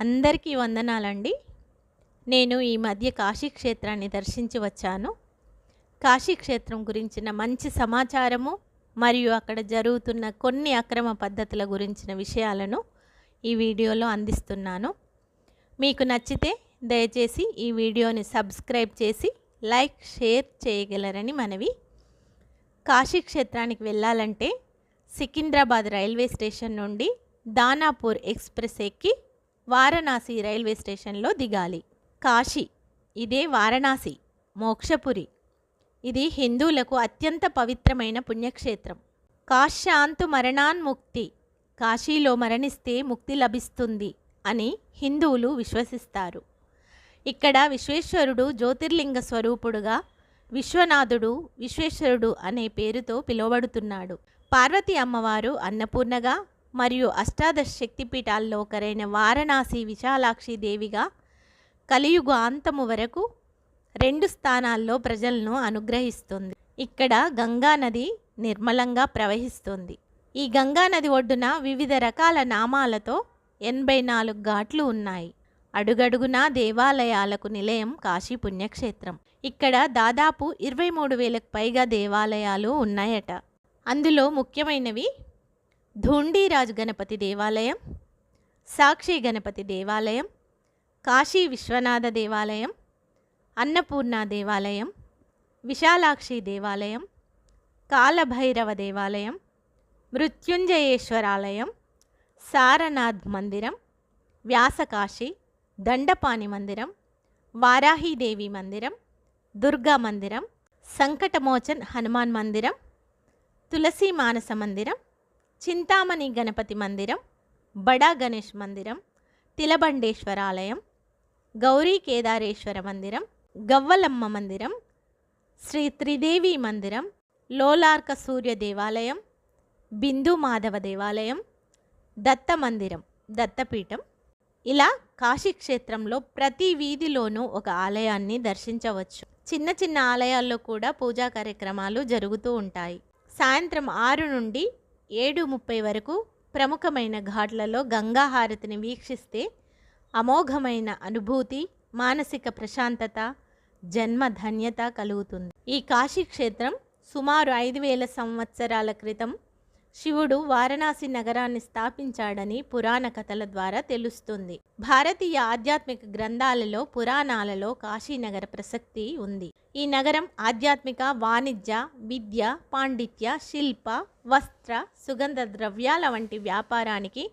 అందరికీ వందనాలండి. నేను ఈ మధ్య కాశీ క్షేత్రాన్ని దర్శించి వచ్చాను. కాశీ క్షేత్రం గురించిన మంచి సమాచారము మరియు అక్కడ జరుగుతున్న కొన్ని అక్రమ పద్ధతుల గురించిన విషయాలను ఈ వీడియోలో అందిస్తున్నాను. మీకు నచ్చితే దయచేసి ఈ వీడియోని సబ్స్క్రైబ్ చేసి లైక్ షేర్ చేయగలరని మనవి. కాశీ క్షేత్రానికి వెళ్ళాలంటే సికింద్రాబాద్ రైల్వే స్టేషన్ నుండి దానాపూర్ ఎక్స్ప్రెస్ ఎక్కి వారణాసి రైల్వే స్టేషన్లో దిగాలి. కాశీ. ఇదే వారణాసి మోక్షపురి. ఇది హిందువులకు అత్యంత పవిత్రమైన పుణ్యక్షేత్రం. కాశ్యాంతు మరణాన్ముక్తి కాశీలో మరణిస్తే ముక్తి లభిస్తుంది అని హిందువులు విశ్వసిస్తారు. ఇక్కడ విశ్వేశ్వరుడు జ్యోతిర్లింగ స్వరూపుడుగా విశ్వనాథుడు విశ్వేశ్వరుడు అనే పేరుతో పిలువబడుతున్నాడు. పార్వతి అమ్మవారు అన్నపూర్ణగా మరియు అష్టాదశ శక్తిపీఠాల్లో ఒకరైన వారణాసి విశాలాక్షి దేవిగా కలియుగ అంతము వరకు రెండు స్థానాల్లో ప్రజలను అనుగ్రహిస్తుంది. ఇక్కడ గంగా నది నిర్మలంగా ప్రవహిస్తుంది. ఈ గంగా నది ఒడ్డున వివిధ రకాల నామాలతో ఎనభై నాలుగు ఘాట్లు ఉన్నాయి. అడుగడుగునా దేవాలయాలకు నిలయం కాశీ పుణ్యక్షేత్రం. ఇక్కడ దాదాపు ఇరవై మూడు వేలకు పైగా దేవాలయాలు ఉన్నాయట. అందులో ముఖ్యమైనవి ధూండీరాజు గణపతి దేవాలయం సాక్షి గణపతి దేవాలయం కాశీ విశ్వనాథ దేవాలయం అన్నపూర్ణ దేవాలయం విశాలాక్షి దేవాలయం కాలభైరవ దేవాలయం మృత్యుంజయేశ్వరాలయం సారనాథ్ మందిరం వ్యాసకాశి దండపాణి మందిరం వారాహీదేవి మందిరం దుర్గా మందిరం సంకటమోచన్ హనుమాన్ మందిరం తులసి మానస మందిరం చింతామణి గణపతి మందిరం బడా గణేష్ మందిరం తిలబండేశ్వర ఆలయం గౌరీ కేదారేశ్వర మందిరం గవ్వలమ్మ మందిరం శ్రీ త్రిదేవి మందిరం లోలార్క సూర్య దేవాలయం బిందు మాధవ దేవాలయం దత్త మందిరం దత్తపీఠం. ఇలా కాశీక్షేత్రంలో ప్రతి వీధిలోనూ ఒక ఆలయాన్ని దర్శించవచ్చు. చిన్న చిన్న ఆలయాల్లో కూడా పూజా కార్యక్రమాలు జరుగుతూ ఉంటాయి. సాయంత్రం ఆరు నుండి ఏడు ముప్పై వరకు ప్రముఖమైన ఘాట్లలో గంగా హారతిని వీక్షిస్తే అమోఘమైన అనుభూతి మానసిక ప్రశాంతత జన్మ ధన్యత కలుగుతుంది. ఈ కాశీ క్షేత్రం సుమారు ఐదు వేల సంవత్సరాల క్రితం శివుడు వారణాసి నగరాన్ని స్థాపించాడని పురాణ కథల ద్వారా తెలుస్తుంది. భారతీయ ఆధ్యాత్మిక గ్రంథాలలో పురాణాలలో కాశీనగర ప్రసక్తి ఉంది. ఈ నగరం ఆధ్యాత్మిక వాణిజ్య విద్య పాండిత్య శిల్ప వస్త్ర సుగంధ ద్రవ్యాల వంటి వ్యాపారానికి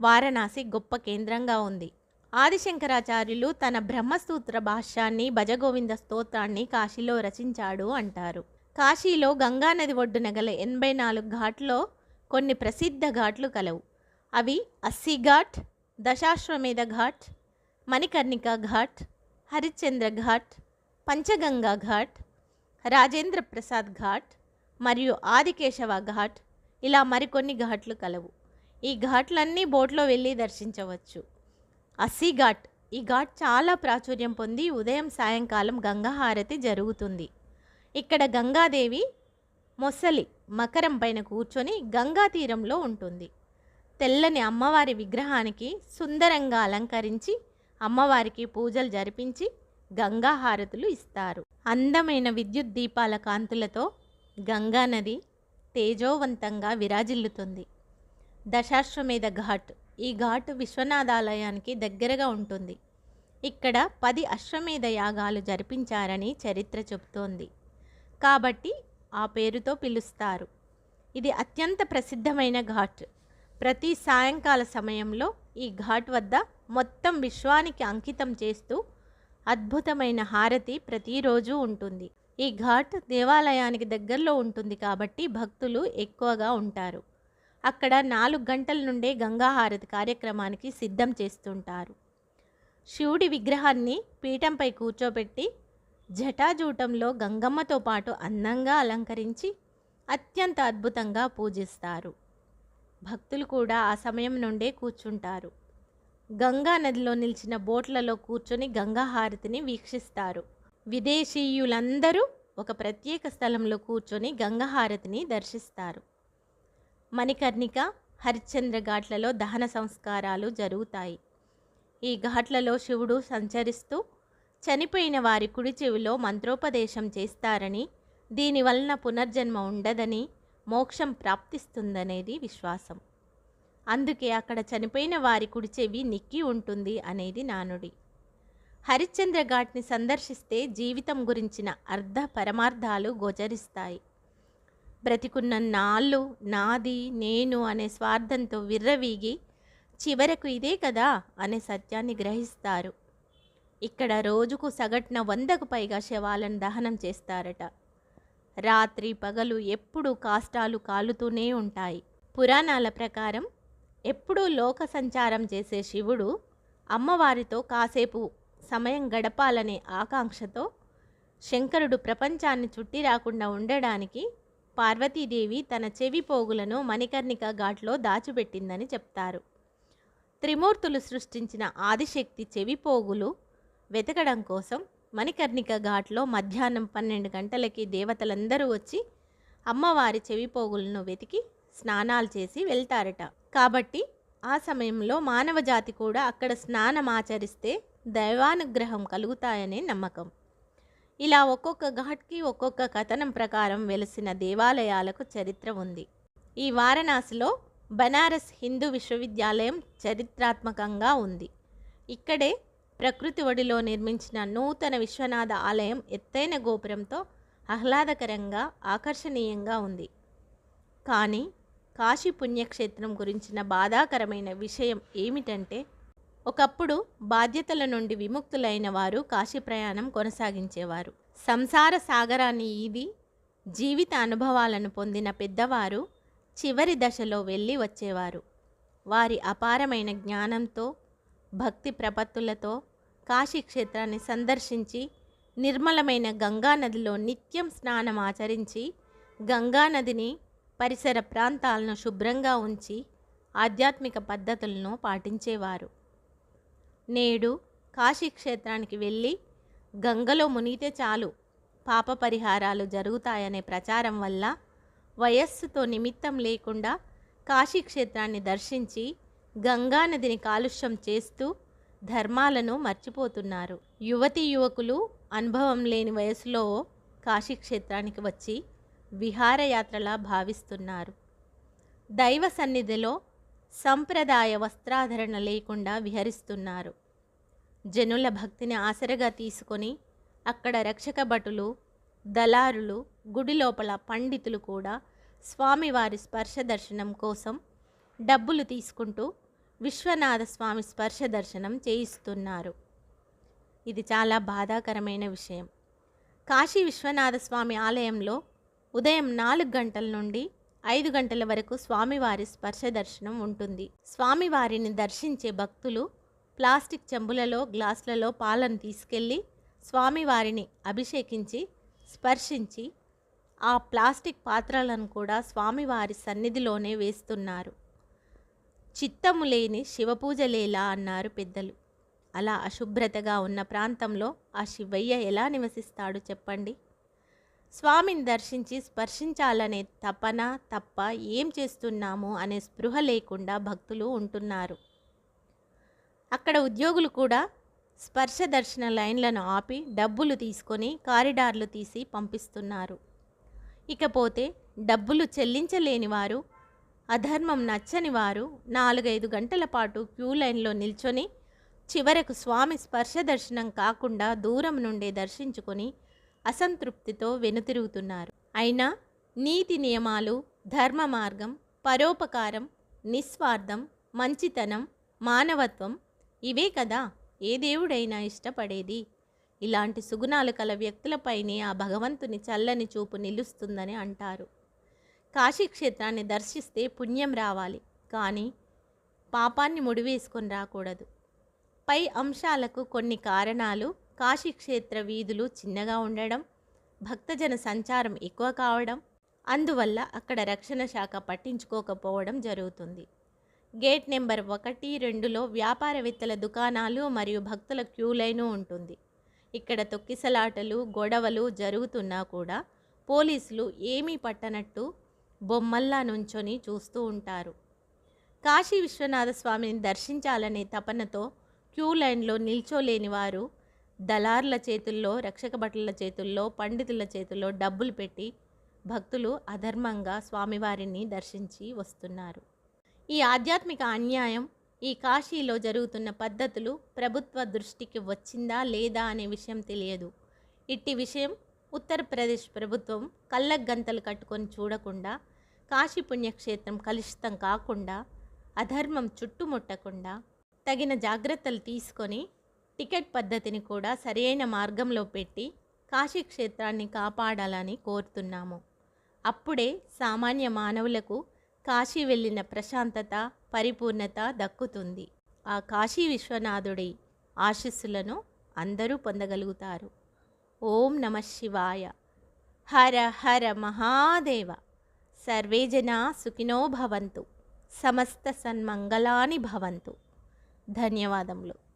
వారణాసి గొప్ప కేంద్రంగా ఉంది. ఆదిశంకరాచార్యులు తన బ్రహ్మసూత్ర భాష్యాన్ని భజగోవింద స్తోత్రాన్ని కాశీలో రచించాడు అంటారు. కాశీలో గంగానది ఒడ్డున గల ఎనభై నాలుగు ఘాట్లో కొన్ని ప్రసిద్ధ ఘాట్లు కలవు. అవి అస్సీ ఘాట్ దశాశ్వమేధ ఘాట్ మణికర్ణిక ఘాట్ హరిశ్చంద్ర ఘాట్ పంచగంగా ఘాట్ రాజేంద్ర ప్రసాద్ ఘాట్ మరియు ఆదికేశవ ఘాట్ ఇలా మరికొన్ని ఘాట్లు కలవు. ఈ ఘాట్లన్నీ బోట్లో వెళ్ళి దర్శించవచ్చు. అస్సీ ఘాట్ ఈ ఘాట్ చాలా ప్రాచుర్యం పొంది ఉదయం సాయంకాలం గంగా హారతి జరుగుతుంది. ఇక్కడ గంగాదేవి మొసలి మకరం పైన కూర్చొని గంగా తీరంలో ఉంటుంది. తెల్లని అమ్మవారి విగ్రహానికి సుందరంగా అలంకరించి అమ్మవారికి పూజలు జరిపించి గంగా హారతులు ఇస్తారు. అందమైన విద్యుత్ దీపాల కాంతులతో గంగా నది తేజోవంతంగా విరాజిల్లుతుంది. దశాశ్వమేధ ఘాట్ ఈ ఘాట్ విశ్వనాథాలయానికి దగ్గరగా ఉంటుంది. ఇక్కడ పది అశ్వమేధ యాగాలు జరిపించారని చరిత్ర చెబుతోంది. కాబట్టి ఆ పేరుతో పిలుస్తారు. ఇది అత్యంత ప్రసిద్ధమైన ఘాట్. ప్రతి సాయంకాల సమయంలో ఈ ఘాట్ వద్ద మొత్తం విశ్వానికి అంకితం చేస్తూ అద్భుతమైన హారతి ప్రతిరోజు ఉంటుంది. ఈ ఘాట్ దేవాలయానికి దగ్గరలో ఉంటుంది కాబట్టి భక్తులు ఎక్కువగా ఉంటారు. అక్కడ నాలుగు గంటల నుండే గంగాహారతి కార్యక్రమానికి సిద్ధం చేస్తుంటారు. శివుడి విగ్రహాన్ని పీఠంపై కూర్చోబెట్టి జటాజూటంలో గంగమ్మతో పాటు అందంగా అలంకరించి అత్యంత అద్భుతంగా పూజిస్తారు. భక్తులు కూడా ఆ సమయం నుండే కూర్చుంటారు. గంగా నదిలో నిలిచిన బోట్లలో కూర్చొని గంగా హారతిని వీక్షిస్తారు. విదేశీయులందరూ ఒక ప్రత్యేక స్థలంలో కూర్చొని గంగా హారతిని దర్శిస్తారు. మణికర్ణిక హరిశ్చంద్ర ఘాట్లలో దహన సంస్కారాలు జరుగుతాయి. ఈ ఘాట్లలో శివుడు సంచరిస్తూ చనిపోయిన వారి కుడి చెవిలో మంత్రోపదేశం చేస్తారని దీనివలన పునర్జన్మ ఉండదని మోక్షం ప్రాప్తిస్తుందనేది విశ్వాసం. అందుకే అక్కడ చనిపోయిన వారి కుడి చెవి నిక్కి ఉంటుంది అనేది నానుడి. హరిశ్చంద్ర ఘాట్ని సందర్శిస్తే జీవితం గురించిన అర్ధ పరమార్థాలు గోచరిస్తాయి. బ్రతికున్న నాళ్ళు నాది నేను అనే స్వార్థంతో విర్రవీగి చివరకు ఇదే కదా అనే సత్యాన్ని గ్రహిస్తారు. ఇక్కడ రోజుకు సగటున వందకు పైగా శవాలను దహనం చేస్తారట. రాత్రి పగలు ఎప్పుడూ కాష్టాలు కాలుతూనే ఉంటాయి. పురాణాల ప్రకారం ఎప్పుడూ లోక సంచారం చేసే శివుడు అమ్మవారితో కాసేపు సమయం గడపాలనే ఆకాంక్షతో శంకరుడు ప్రపంచాన్ని చుట్టి రాకుండా ఉండడానికి పార్వతీదేవి తన చెవి పోగులను మణికర్ణిక ఘాట్లో దాచిపెట్టిందని చెప్తారు. త్రిమూర్తులు సృష్టించిన ఆదిశక్తి చెవి పోగులు వెతకడం కోసం మణికర్ణిక ఘాట్లో మధ్యాహ్నం పన్నెండు గంటలకి దేవతలందరూ వచ్చి అమ్మవారి చెవిపోగులను వెతికి స్నానాలు చేసి వెళ్తారట. కాబట్టి ఆ సమయంలో మానవ జాతి కూడా అక్కడ స్నానం ఆచరిస్తే దైవానుగ్రహం కలుగుతాయనే నమ్మకం. ఇలా ఒక్కొక్క ఘాట్కి ఒక్కొక్క కథనం ప్రకారం వెలిసిన దేవాలయాలకు చరిత్ర ఉంది. ఈ వారణాసిలో బనారస్ హిందూ విశ్వవిద్యాలయం చరిత్రాత్మకంగా ఉంది. ఇక్కడే ప్రకృతి ఒడిలో నిర్మించిన నూతన విశ్వనాథ ఆలయం ఎత్తైన గోపురంతో ఆహ్లాదకరంగా ఆకర్షణీయంగా ఉంది. కానీ కాశీ పుణ్యక్షేత్రం గురించిన బాధాకరమైన విషయం ఏమిటంటే ఒకప్పుడు బాధ్యతల నుండి విముక్తులైన వారు కాశీ ప్రయాణం కొనసాగించేవారు. సంసార సాగరాన్ని ఈది జీవిత అనుభవాలను పొందిన పెద్దవారు చివరి దశలో వెళ్ళి వచ్చేవారు. వారి అపారమైన జ్ఞానంతో భక్తి ప్రపత్తులతో కాశీ క్షేత్రాన్ని సందర్శించి నిర్మలమైన గంగానదిలో నిత్యం స్నానం ఆచరించి గంగానదిని పరిసర ప్రాంతాలను శుభ్రంగా ఉంచి ఆధ్యాత్మిక పద్ధతులను పాటించేవారు. నేడు కాశీ క్షేత్రానికి వెళ్ళి గంగలో మునిగితే చాలు పాప పరిహారాలు జరుగుతాయనే ప్రచారం వల్ల వయస్సుతో నిమిత్తం లేకుండా కాశీ క్షేత్రాన్ని దర్శించి గంగానదిని కాలుష్యం చేస్తూ ధర్మాలను మర్చిపోతున్నారు. యువతీ యువకులు అనుభవం లేని వయసులో కాశీ క్షేత్రానికి వచ్చి విహారయాత్రలా భావిస్తున్నారు. దైవ సన్నిధిలో సంప్రదాయ వస్త్రాధరణ లేకుండా విహరిస్తున్నారు. జనుల భక్తిని ఆసరగా తీసుకొని అక్కడ రక్షక భటులు దళారులు గుడి లోపల పండితులు కూడా స్వామివారి స్పర్శ దర్శనం కోసం డబ్బులు తీసుకుంటూ విశ్వనాథ స్వామి స్పర్శ దర్శనం చేయిస్తున్నారు. ఇది చాలా బాధాకరమైన విషయం. కాశీ విశ్వనాథ స్వామి ఆలయంలో ఉదయం నాలుగు గంటల నుండి ఐదు గంటల వరకు స్వామివారి స్పర్శ దర్శనం ఉంటుంది. స్వామివారిని దర్శించే భక్తులు ప్లాస్టిక్ చెంబులలో గ్లాసులలో పాలను తీసుకెళ్ళి స్వామివారిని అభిషేకించి స్పర్శించి ఆ ప్లాస్టిక్ పాత్రలను కూడా స్వామివారి సన్నిధిలోనే వేస్తున్నారు. చిత్తము లేని శివపూజలేలా అన్నారు పెద్దలు. అలా అశుభ్రతగా ఉన్న ప్రాంతంలో ఆ శివయ్య ఎలా నివసిస్తాడు చెప్పండి. స్వామిని దర్శించి స్పర్శించాలనే తపన తప్ప ఏం చేస్తున్నాము అనే స్పృహ లేకుండా భక్తులు ఉంటున్నారు. అక్కడ ఉద్యోగులు కూడా స్పర్శ దర్శన లైన్లను ఆపి డబ్బులు తీసుకొని కారిడార్లు తీసి పంపిస్తున్నారు. ఇకపోతే డబ్బులు చెల్లించలేని వారు అధర్మం నచ్చని వారు నాలుగైదు గంటల పాటు క్యూ లైన్లో నిల్చొని చివరకు స్వామి స్పర్శ దర్శనం కాకుండా దూరం నుండే దర్శించుకొని అసంతృప్తితో వెనుతిరుగుతున్నారు. అయినా నీతి నియమాలు ధర్మ మార్గం పరోపకారం నిస్వార్థం మంచితనం మానవత్వం ఇవే కదా ఏ దేవుడైనా ఇష్టపడేది? ఇలాంటి సుగుణాలు కల వ్యక్తులపైనే ఆ భగవంతుని చల్లని చూపు నిలుస్తుందని అంటారు. కాశీ క్షేత్రాన్ని దర్శిస్తే పుణ్యం రావాలి. కానీ పాపాన్ని ముడివేసుకొని రాకూడదు. పై అంశాలకు కొన్ని కారణాలు కాశీక్షేత్ర వీధులు చిన్నగా ఉండడం భక్తజన సంచారం ఎక్కువ కావడం అందువల్ల అక్కడ రక్షణ శాఖ పట్టించుకోకపోవడం జరుగుతుంది. గేట్ నెంబర్ ఒకటి రెండులో వ్యాపారవేత్తల దుకాణాలు మరియు భక్తుల క్యూ లైను ఉంటుంది. ఇక్కడ తొక్కిసలాటలు గొడవలు జరుగుతున్నా కూడా పోలీసులు ఏమీ పట్టనట్టు బొమ్మల్లా నుంచొని చూస్తూ ఉంటారు. కాశీ విశ్వనాథ స్వామిని దర్శించాలనే తపనతో క్యూ లైన్లో నిల్చోలేని వారు దళార్ల చేతుల్లో రక్షక భటుల చేతుల్లో పండితుల చేతుల్లో డబ్బులు పెట్టి భక్తులు అధర్మంగా స్వామివారిని దర్శించి వస్తున్నారు. ఈ ఆధ్యాత్మిక అన్యాయం ఈ కాశీలో జరుగుతున్న పద్ధతులు ప్రభుత్వ దృష్టికి వచ్చిందా లేదా అనే విషయం తెలియదు. ఇట్టి విషయం ఉత్తరప్రదేశ్ ప్రభుత్వం కళ్ళకు గంతలు కట్టుకొని చూడకుండా కాశీ పుణ్యక్షేత్రం కలుషితం కాకుండా అధర్మం చుట్టుముట్టకుండా తగిన జాగ్రత్తలు తీసుకొని టికెట్ పద్ధతిని కూడా సరైన మార్గంలో పెట్టి కాశీ క్షేత్రాన్ని కాపాడాలని కోరుతున్నాము. అప్పుడే సామాన్య మానవులకు కాశీ వెళ్ళిన ప్రశాంతత పరిపూర్ణత దక్కుతుంది. ఆ కాశీ విశ్వనాథుడి ఆశీస్సులను అందరూ పొందగలుగుతారు. ఓం నమ శివాయ. హర హర మహాదేవ. సర్వే జనా సుఖినో భవంతు. సమస్త సన్మంగళాని భవంతు. ధన్యవాదములు.